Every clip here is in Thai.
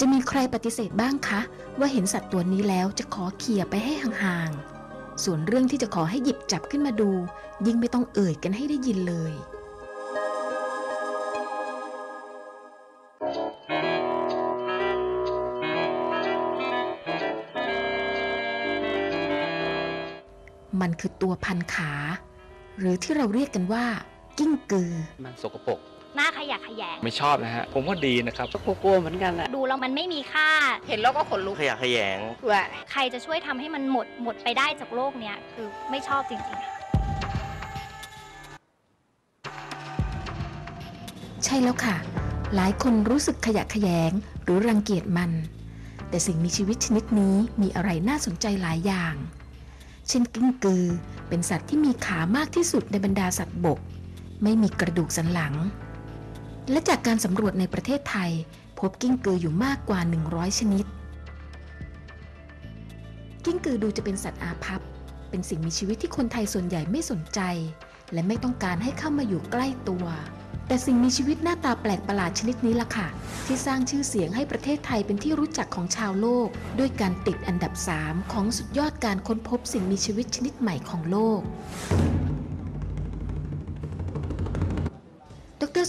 จะมีใครปฏิเสธบ้างคะ ว่าเห็นสัตว์ตัวนี้แล้วจะขอเขี่ยไปให้ห่างๆ ส่วนเรื่องที่จะขอให้หยิบจับขึ้นมาดู ยิ่งไม่ต้องเอ่ยกันให้ได้ยินเลยมันคือตัวพันขา หรือที่เราเรียกกันว่า กิ้งกือ มันสกปรก หน้าขยะแขยง ไม่ชอบนะฮะ ผมว่าดีนะครับก็กลัวเหมือนกันอะดูแล้วมันไม่มีค่า เห็นแล้วก็ขนลุกขยะแขยงว่าใครจะช่วยทำให้มันหมดหมดไปได้จากโลกเนี้ยคือไม่ชอบจริงๆค่ะ ใช่แล้วค่ะ หลายคนรู้สึกขยะแขยงหรือรังเกียจมัน แต่สิ่งมีชีวิตชนิดนี้มีอะไรน่าสนใจหลายอย่าง เช่นกิ้งกือ เป็นสัตว์ที่มีขามากที่สุดในบรรดาสัตว์บก ไม่มีกระดูกสันหลัง และจากการสำรวจในประเทศไทย พบกิ้งกืออยู่มากกว่า 100 ชนิด กิ้งกือดูจะเป็นสัตว์อาภัพ เป็นสิ่งมีชีวิตที่คนไทยส่วนใหญ่ไม่สนใจ และไม่ต้องการให้เข้ามาอยู่ใกล้ตัว แต่สิ่งมีชีวิตหน้าตาแปลกประหลาดชนิดนี้ล่ะค่ะ ที่สร้างชื่อเสียงให้ประเทศไทยเป็นที่รู้จักของชาวโลก ด้วยการติดอันดับ 3 ของสุดยอดการค้นพบสิ่งมีชีวิตชนิดใหม่ของโลก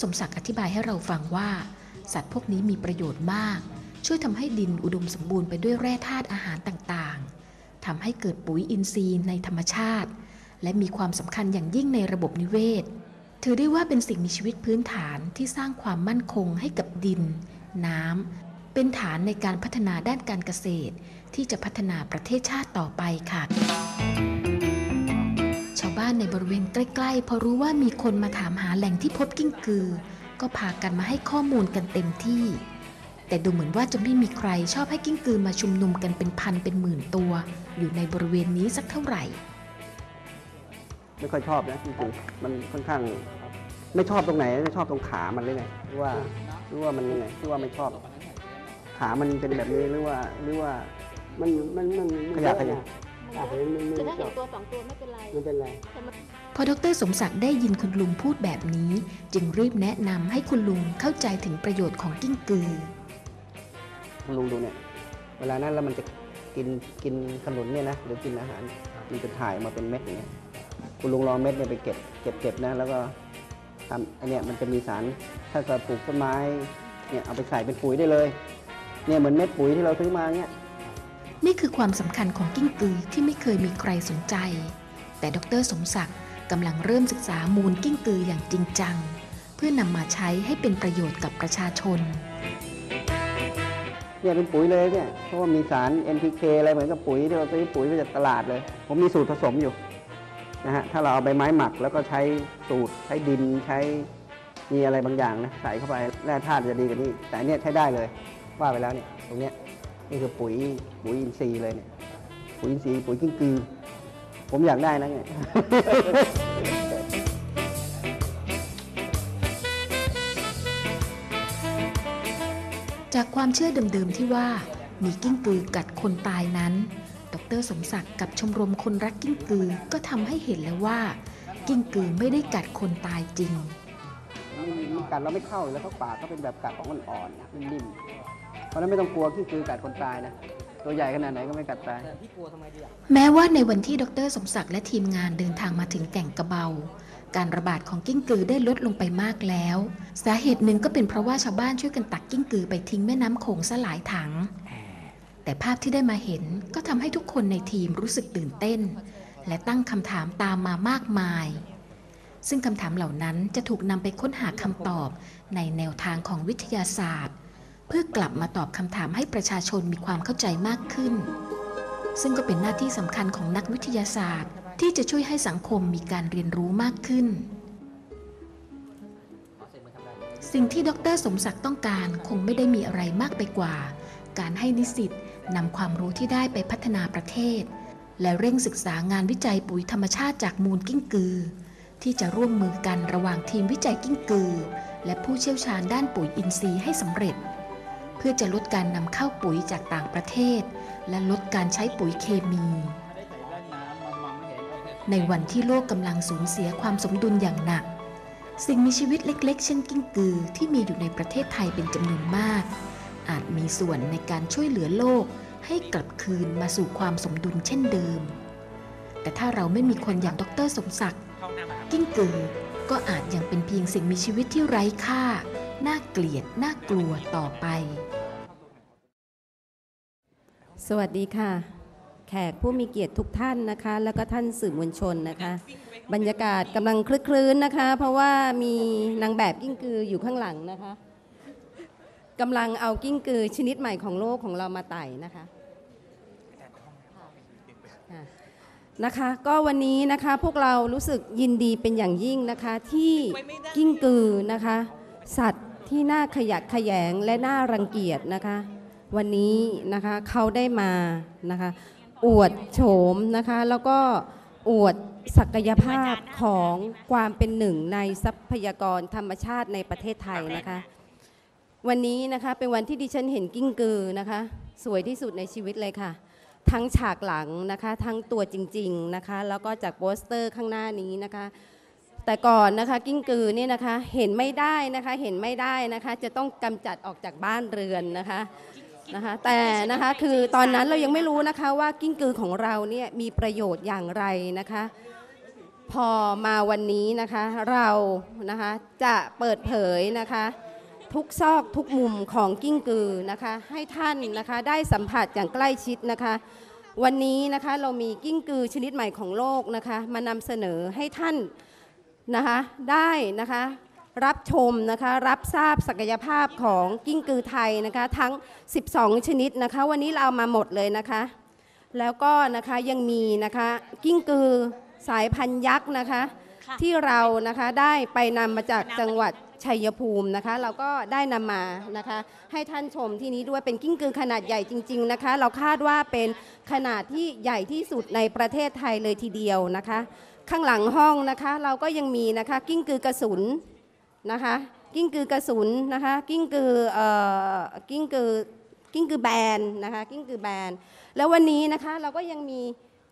สมศักดิ์อธิบายให้เราฟังว่า สัตว์พวกนี้มีประโยชน์มาก ช่วยทำให้ดินอุดมสมบูรณ์ไปด้วยแร่ธาตุอาหารต่างๆทำให้เกิดปุ๋ยอินทรีย์ในธรรมชาติ และมีความสำคัญอย่างยิ่งในระบบนิเวศ ถือได้ว่าเป็นสิ่งมีชีวิตพื้นฐานที่สร้างความมั่นคงให้กับดิน น้ำเป็นฐานในการพัฒนาด้านการเกษตร ที่จะพัฒนาประเทศชาติต่อไปค่ะ บ้านในบริเวณใกล้ๆพอรู้ว่ามีคนมาถามหาแหล่งที่พบกิ้งกือ ก็พากันมาให้ข้อมูลกันเต็มที่ แต่ดูเหมือนว่าจะไม่มีใครชอบให้กิ้งกือมาชุมนุมกันเป็นพันเป็นหมื่นตัว อยู่ในบริเวณนี้สักเท่าไหร่ ไม่ค่อยชอบนะจริงๆมันค่อนข้าง ไม่ชอบตรงไหนไม่ชอบตรงขามันเลยไงหรือว่าหรือว่ามันยังไงหรือว่าไม่ชอบ ขามันเป็นแบบนี้หรือว่าหรือว่ามันมันมันขยะขยะ อะเห็นมันมันคือถ้าเห็นตัวสองตัวไม่เป็นไรมันเป็นไร พอดรสมศักดิ์ได้ยินคุณลุงพูดแบบนี้ จึงรีบแนะนำให้คุณลุงเข้าใจถึงประโยชน์ของกิ้งกือ คุณลุงดูเนี่ย เวลานั้นแล้วมันจะกินกินขนุนเนี่ยนะหรือกินอาหารมันจะถ่ายมาเป็นเม็ดอย่างเงี้ยคุณลุงรองเม็ดเนี่ยไปเก็บเก็บเก็บนะแล้วก็ทำอันเนี้ยมันจะมีสารถ้าเกิดปลูกต้นไม้เนี่ยเอาไปใส่เป็นปุ๋ยได้เลยเนี่ยเหมือนเม็ดปุ๋ยที่เราซื้อมาเนี่ย นี่คือความสำคัญของกิ้งกือที่ไม่เคยมีใครสนใจ แต่ดรสมศักดิ์กำลังเริ่มศึกษามูลกิ้งกืออย่างจริงจัง เพื่อนำมาใช้ให้เป็นประโยชน์กับประชาชนเนี่ยเป็นปุ๋ยเลยเนี่ยเพราะว่ามีสาร NPK อะไรเหมือนกับปุ๋ยที่เราซื้อปุ๋ยมาจากตลาดเลย ผมมีสูตรผสมอยู่นะฮะถ้าเราเอาใบไม้หมักแล้วก็ใช้สูตรใช้ดินใช้มีอะไรบางอย่างนะใส่เข้าไปแร่ธาตุจะดีกว่านี้ แต่อันเนี่ยใช้ได้เลยว่าไปแล้วเนี่ยตรงเนี้ย นี่คือปุ๋ยปุ๋ยอินทรีย์เลยเนี่ยปุ๋ยอินทรีย์ปุ๋ยกิ้งกือ ผมอยากได้นะเนี่ยจากความเชื่อเดิมๆที่ว่ามีกิ้งกือกัดคนตายนั้น ดรสมศักดิ์กับชมรมคนรักกิ้งกือก็ทำให้เห็นแล้วว่า กิ้งกือไม่ได้กัดคนตายจริงมันกัดเราไม่เข้าแล้วเขาปากก็เป็นแบบกัดของอ่อนๆนิ่มๆ เพราะนั้นไม่ต้องกลัวที่คือกัดคนตายนะ ตัวใหญ่ขนาดไหนก็ไม่กัดตาย แม้ว่าในวันที่ดรสมศักดิ์และทีมงานเดินทางมาถึงแก่งกระเบา การระบาดของกิ้งกือได้ลดลงไปมากแล้ว สาเหตุหนึ่งก็เป็นเพราะว่าชาวบ้านช่วยกันตักกิ้งกือไปทิ้งแม่น้ำโขงซะหลายถัง แต่ภาพที่ได้มาเห็นก็ทำให้ทุกคนในทีมรู้สึกตื่นเต้น และตั้งคำถามตามมามากมายซึ่งคำถามเหล่านั้นจะถูกนำไปค้นหาคำตอบในแนวทางของวิทยาศาสตร์ เพื่อกลับมาตอบคำถามให้ประชาชนมีความเข้าใจมากขึ้น ซึ่งก็เป็นหน้าที่สำคัญของนักวิทยาศาสตร์ ที่จะช่วยให้สังคมมีการเรียนรู้มากขึ้น สิ่งที่ดรสมศักดิ์ต้องการคงไม่ได้มีอะไรมากไปกว่า การให้นิสิตนำความรู้ที่ได้ไปพัฒนาประเทศ และเร่งศึกษางานวิจัยปุ๋ยธรรมชาติจากมูลกิ้งกือ ที่จะร่วมมือกันระหว่างทีมวิจัยกิ้งกือ และผู้เชี่ยวชาญด้านปุ๋ยอินทรีย์ให้สำเร็จ เพื่อจะลดการนำเข้าปุ๋ยจากต่างประเทศ และลดการใช้ปุ๋ยเคมี ในวันที่โลกกำลังสูญเสียความสมดุลอย่างหนัก สิ่งมีชีวิตเล็ก ๆ เช่นกิ้งกือที่มีอยู่ในประเทศไทยเป็นจำนวนมาก อาจมีส่วนในการช่วยเหลือโลกให้กลับคืนมาสู่ความสมดุลเช่นเดิม แต่ถ้าเราไม่มีคนอย่างดรสมศักดิ์ กิ้งกือก็อาจยังเป็นเพียงสิ่งมีชีวิตที่ไร้ค่า น่าเกลียดน่ากลัวต่อไป สวัสดีค่ะ แขกผู้มีเกียรติทุกท่านนะคะ แล้วก็ท่านสื่อมวลชนนะคะ บรรยากาศกำลังคลึกคลื้นนะคะ เพราะว่ามีนางแบบกิ้งกืออยู่ข้างหลังนะคะกำลังเอากิ้งกือชนิดใหม่ของโลกของเรามาไต่นะคะนะคะก็วันนี้นะคะพวกเรารู้สึกยินดีเป็นอย่างยิ่งนะคะที่กิ้งกือนะคะ สัตว์ ที่น่าขยะแขยงและน่ารังเกียจนะคะ วันนี้นะคะเขาได้มานะคะอวดโฉมนะคะแล้วก็อวดศักยภาพของความเป็นหนึ่งในทรัพยากรธรรมชาติในประเทศไทยนะคะ วันนี้นะคะเป็นวันที่ดิฉันเห็นกิ้งกือนะคะ สวยที่สุดในชีวิตเลยค่ะ ทั้งฉากหลังนะคะ ทั้งตัวจริง ๆนะคะ แล้วก็จากโปสเตอร์ข้างหน้านี้นะคะ แต่ก่อนนะคะกิ้งกือนี่นะคะเห็นไม่ได้นะคะเห็นไม่ได้นะคะ จะต้องกำจัดออกจากบ้านเรือนนะคะนะคะ แต่นะคะคือตอนนั้นเรายังไม่รู้นะคะว่ากิ้งกือของเราเนี่ยมีประโยชน์อย่างไรนะคะ พอมาวันนี้นะคะเรานะคะจะเปิดเผยนะคะทุกซอกทุกมุมของกิ้งกือนะคะให้ท่านนะคะได้สัมผัสอย่างใกล้ชิดนะคะ วันนี้นะคะเรามีกิ้งกือชนิดใหม่ของโลกนะคะมานำเสนอให้ท่าน นะคะได้นะคะรับชมนะคะรับทราบศักยภาพของกิ้งกือไทยนะคะทั้ง 12 ชนิดนะคะวันนี้เราเอามาหมดเลยนะคะ แล้วก็นะคะยังมีนะคะกิ้งกือสายพันธุ์ยักษ์นะคะที่เรานะคะได้ไปนำมาจากจังหวัดชัยภูมินะคะ เราก็ได้นำมานะคะ ให้ท่านชมที่นี้ด้วยเป็นกิ้งกือขนาดใหญ่จริง ๆนะคะ เราคาดว่าเป็นขนาดที่ใหญ่ที่สุดในประเทศไทยเลยทีเดียวนะคะ ข้างหลังห้องนะคะ เราก็ยังมีนะคะกิ้งกือกระสุนนะคะ กิ้งกือกระสุนนะคะ กิ้งกือเอ่อกิ้งกือกิ้งกือแบนนะคะกิ้งกือแบนแล้ววันนี้นะคะเราก็ยังมี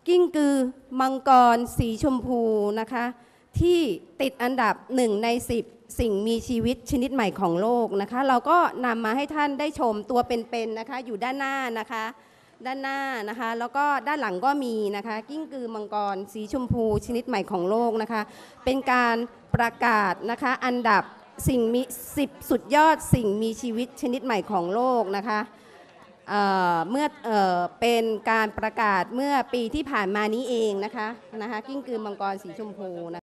กิ้งกือมังกรสีชมพูนะคะ ที่ติดอันดับหนึ่งใน 10 สิ่งมีชีวิตชนิดใหม่ของโลกนะคะ เราก็นำมาให้ท่านได้ชมตัวเป็นๆนะคะ อยู่ด้านหน้านะคะ ด้านหน้านะคะ แล้วก็ด้านหลังก็มีนะคะ กิ้งกือมังกร สีชมพูชนิดใหม่ของโลกนะคะ เป็นการประกาศนะคะอันดับสิ่งมี10สุดยอดสิ่งมีชีวิตชนิดใหม่ของโลกนะคะเเมื่อเอเป็นการประกาศเมื่อปีที่ผ่านมานี้เองนะคะนะคะกิ้งกือมังกรสีชมพูนะ